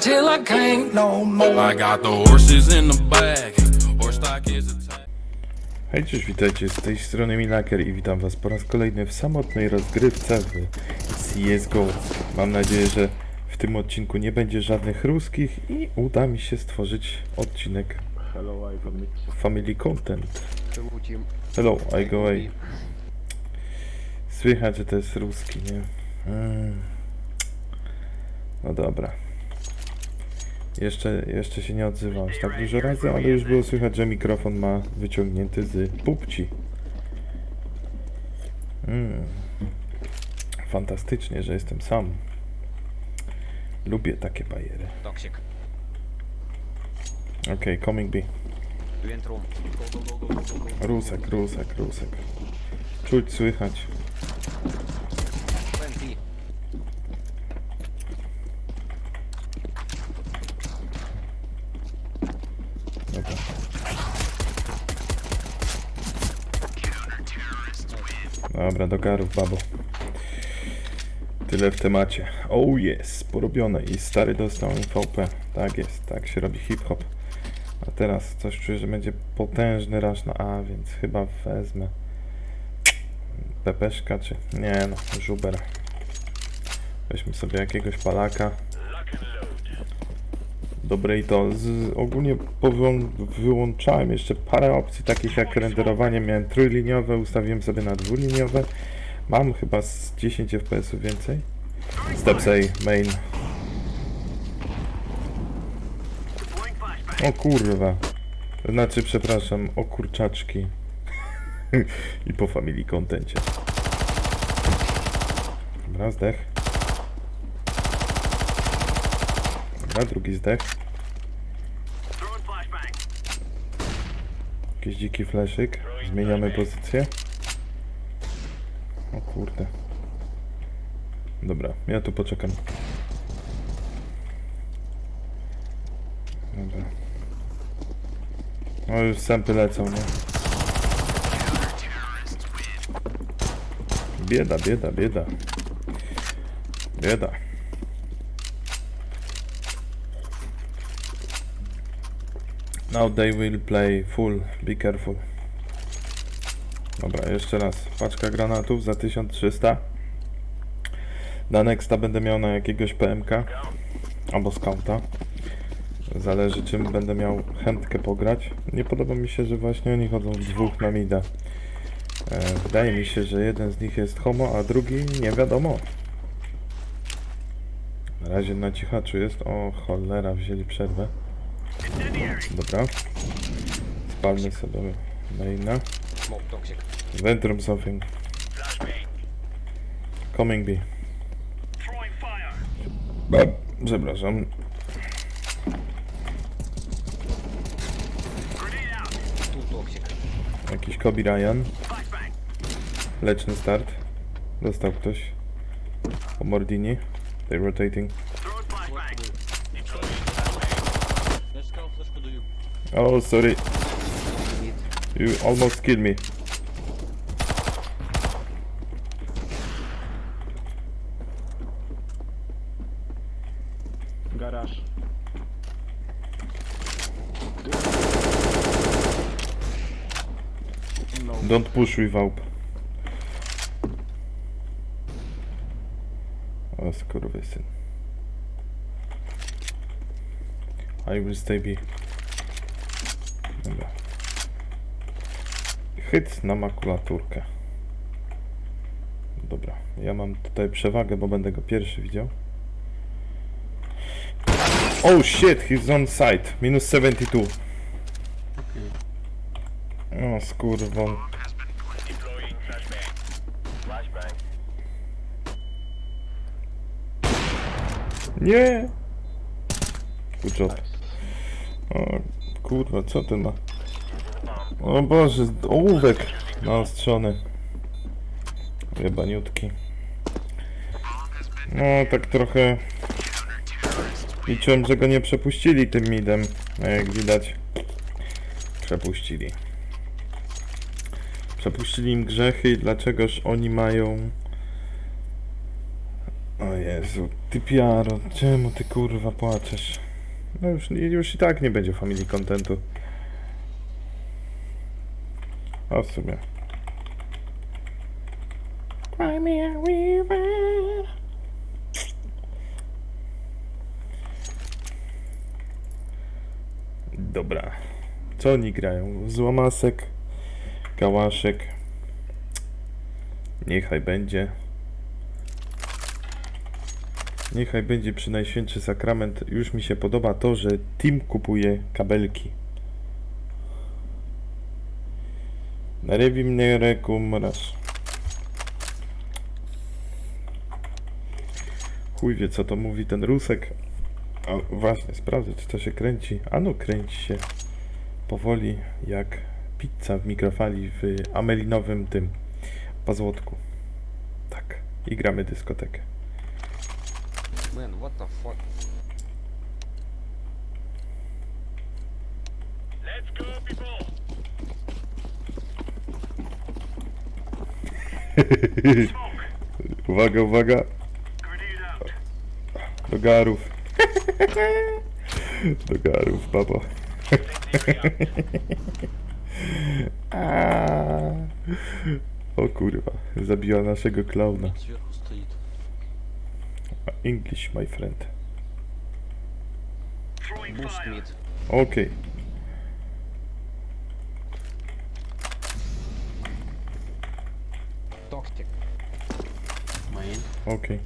till I can't no more. I got the horses in the back. Horse stock is a tag. Hej, cześć, witajcie, z tej strony Milaker i witam was po raz kolejny w samotnej rozgrywce w CSGO. Mam nadzieję, że w tym odcinku nie będzie żadnych ruskich i uda mi się stworzyć odcinek Hello, I. Family Content. Hello, I go away. Słychać, że to jest ruski, nie? Mm. No dobra. Jeszcze, jeszcze się nie odzywam aż tak dużo razy, ale już było słychać, że mikrofon ma wyciągnięty z pupci. Mm. Fantastycznie, że jestem sam. Lubię takie bajery. Toxic. Okej, coming B. You enter room. Go, go, go, go, go, go, go. Rusek, rusek, rusek. Czuć, słychać. Plant B. Dobra. Dobra, do garów, babo. Tyle w temacie. Oh yes, porobione i stary dostał MVP. Tak jest, tak się robi hip-hop. A teraz coś czuję, że będzie potężny rush na A, więc chyba wezmę Pepeszka, czy... Nie no, Żuber. Weźmy sobie jakiegoś palaka. Dobre i to. Z, ogólnie powyłą- wyłączałem jeszcze parę opcji takich jak renderowanie. Miałem trójliniowe, ustawiłem sobie na dwuliniowe. Mam chyba z 10 fps więcej. Steps A, main. O kurwa. Znaczy, przepraszam, o kurczaczki. I po family contencie. Dobra, zdech. Dobra, drugi zdech. Jakiś dziki fleszyk. Zmieniamy pozycję. O kurde. Dobra, ja tu poczekam. Dobra. No już sępy lecą, nie? Bieda, bieda, bieda. Bieda. Now they will play full, be careful. Dobra, jeszcze raz. Paczka granatów za 1300. Na nexta będę miał na jakiegoś PMK albo scouta. Zależy czym będę miał chętkę pograć. Nie podoba mi się, że właśnie oni chodzą dwóch na mida. E, wydaje mi się, że jeden z nich jest homo, a drugi nie wiadomo. Na razie na cichaczu jest. O cholera, wzięli przerwę. Dobra. Spalmy sobie maina. Toxic. Ventrum something. Coming B. Ba, przepraszam. Jakiś Kobe Ryan. Leczny start. Dostał ktoś. O Mordini. They rotating. Oh, sorry. You almost killed me. Garaż. No. Don't push with AWP. O skurwysyn. I will stay B. Hyc na makulaturkę. Dobra, ja mam tutaj przewagę, bo będę go pierwszy widział. Oh shit, he's on site. Minus 72. O skurwon. Nie! Good job. O kurwa, co ty ma? O Boże, ołówek naostrzony. Jebaniutki. No, tak trochę... Liczyłem, że go nie przepuścili tym midem, a jak widać, przepuścili. Przepuścili im grzechy i dlaczegoż oni mają O Jezu, ty piaro, czemu ty kurwa płaczesz? No już, już i tak nie będzie family contentu. A w sumie. Cry me a river. Dobra. Co oni grają? Złamasek, kałaszek. Niechaj będzie. Niechaj będzie przy Najświętszy Sakrament. Już mi się podoba to, że Team kupuje kabelki. Narewi mnie rekum raz. Chuj wie co to mówi ten Rusek. A właśnie, sprawdzę czy to się kręci. A no kręci się. Powoli jak pizza w mikrofali w amelinowym tym pazłotku. Tak. I gramy dyskotekę. Man, what the fuck? uwaga, uwaga. Do garów. Do garów, babo. O kurwa, zabiła naszego klauna. English, my friend. Okej. Okay. Okej.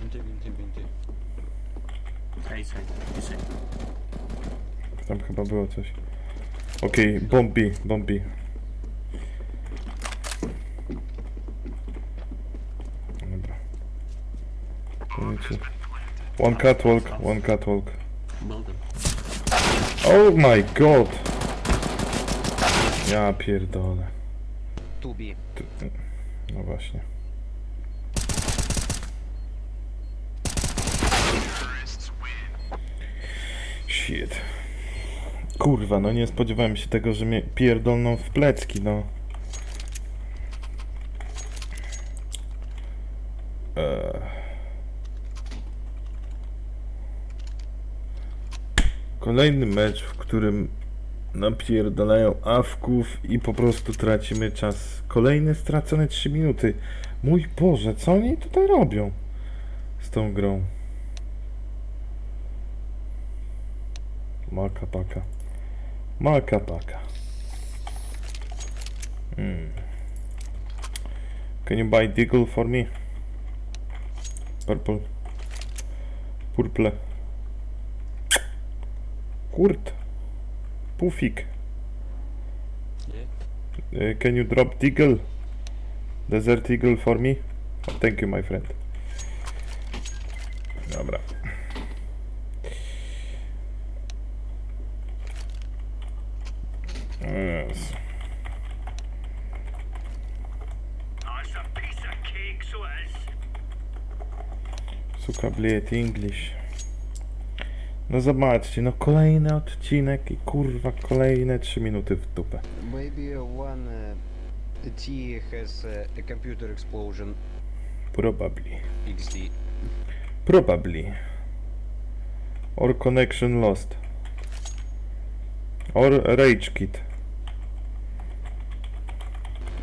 Windy, windy, windy. Tam chyba było coś. Okej, bombi, bombi. Dobra. One catwalk, one catwalk. Oh my god! Ja pierdolę. Tu bi. No właśnie. Shit. Kurwa, no nie spodziewałem się tego, że mnie pierdolną w plecki, no. Eee. Kolejny mecz, w którym napierdalają awków i po prostu tracimy czas. Kolejne stracone 3 minuty. Mój Boże, co oni tutaj robią z tą grą? Maka paka. Maka paka. Hmm. Can you buy Deagle for me? Purple. Purple. Kurt. Pufik. Yeah. Uh, can you drop Deagle? Desert Eagle for me? Oh, thank you, my friend. Dobra. Yes. Suka bliet English. No zobaczcie, no kolejny odcinek i kurwa kolejne 3 minuty w dupę. Maybe one uh, T has uh, a computer explosion Probably. XD. Probably. Or connection lost. Or rage kit.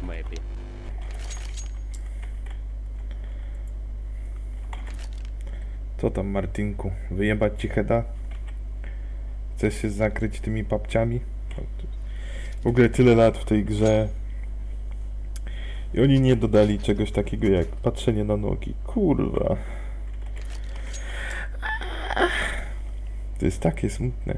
Maybe. Co tam Martinku? Wyjebać ci heada? Chcesz się zakryć tymi papciami? W ogóle tyle lat w tej grze. I oni nie dodali czegoś takiego jak patrzenie na nogi. Kurwa. To jest takie smutne.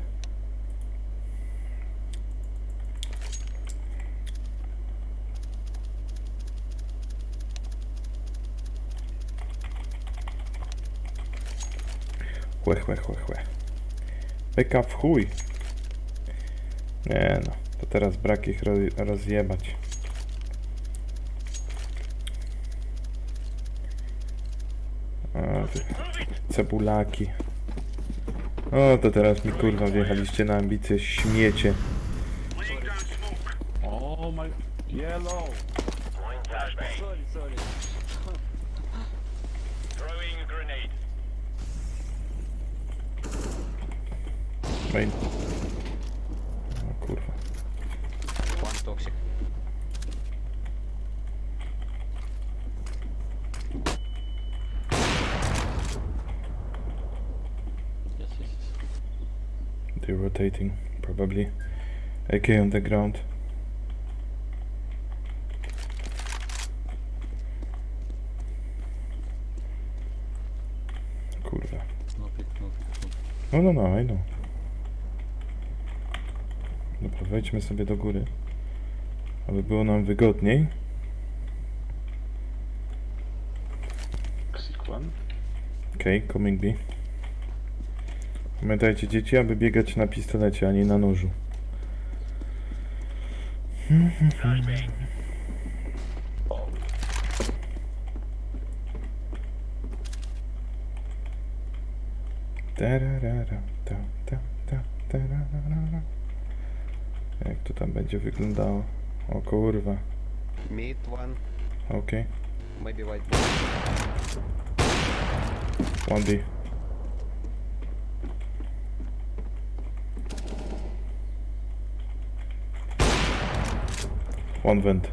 Chłe, chłe, chłe, chłe. Beka w chuj. Nie no, to teraz brak ich roz, rozjebać. Ty cebulaki. O, to teraz mi kurwa wjechaliście na ambicje śmiecie. Oh my. Yellow. Sorry, sorry. Main. O kurwa. One toxic. Yes, yes, yes. They're rotating, probably. AK on the ground. Kurwa. No pick, no pick, no. No, no, no, I know. Dobra, wejdźmy sobie do góry. Aby było nam wygodniej. Okej, okay, coming B. Pamiętajcie dzieci, aby biegać na pistolecie, a nie na nożu. Tararara, ta, ta, ta, tararara. Jak to tam będzie wyglądało? O kurwa. Mid one, Okej. maybe white. 1D. One vent.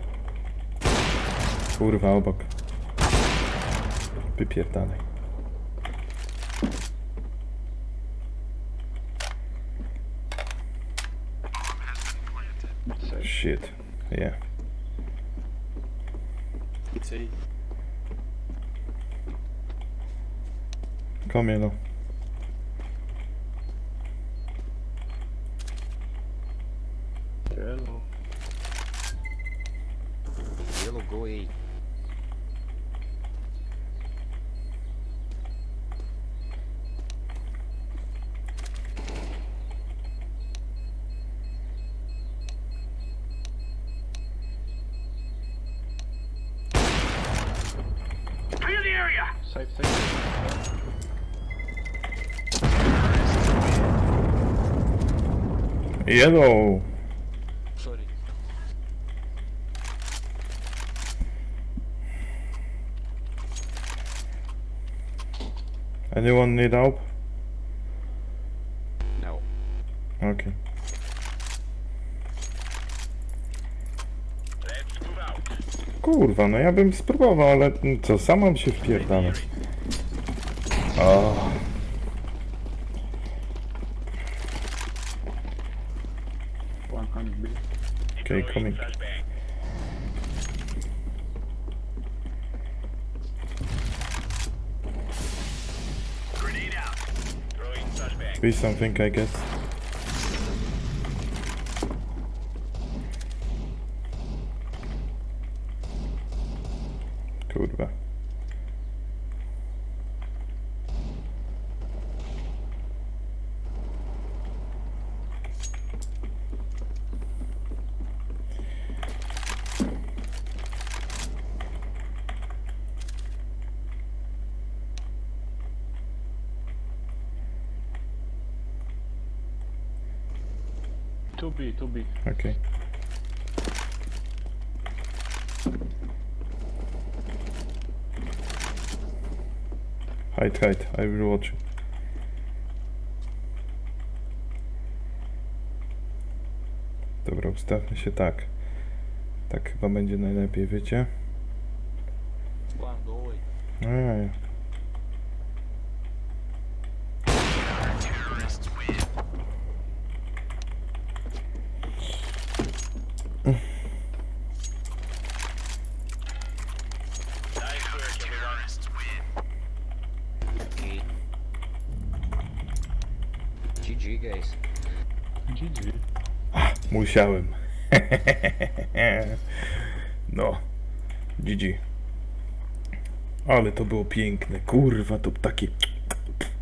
Kurwa, obok. Wypierdalaj. Shit. Yeah. See? Kom yellow. Yellow go A. Yellow! Sorry. Anyone need help? No. Okay. Kurwa, no ja bym spróbował, ale co, sam mam się wpierdalać. O. Okay, coming. Be something, I guess. Be, to be. Okay. Hide, hide, I will watch. you. Dobra, ustawmy się tak. Tak chyba będzie najlepiej, wiecie? One, go away. Okay. GG guys. GG. Musiałem. no. GG. Ale to było piękne. Kurwa, to takie...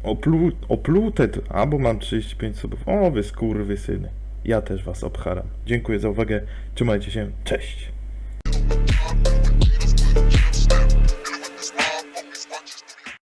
Oplu... Oplute. to- Albo mam 35 subów. O, wy skurwy syny. Ja też was obcharam. Dziękuję za uwagę. Trzymajcie się. Cześć.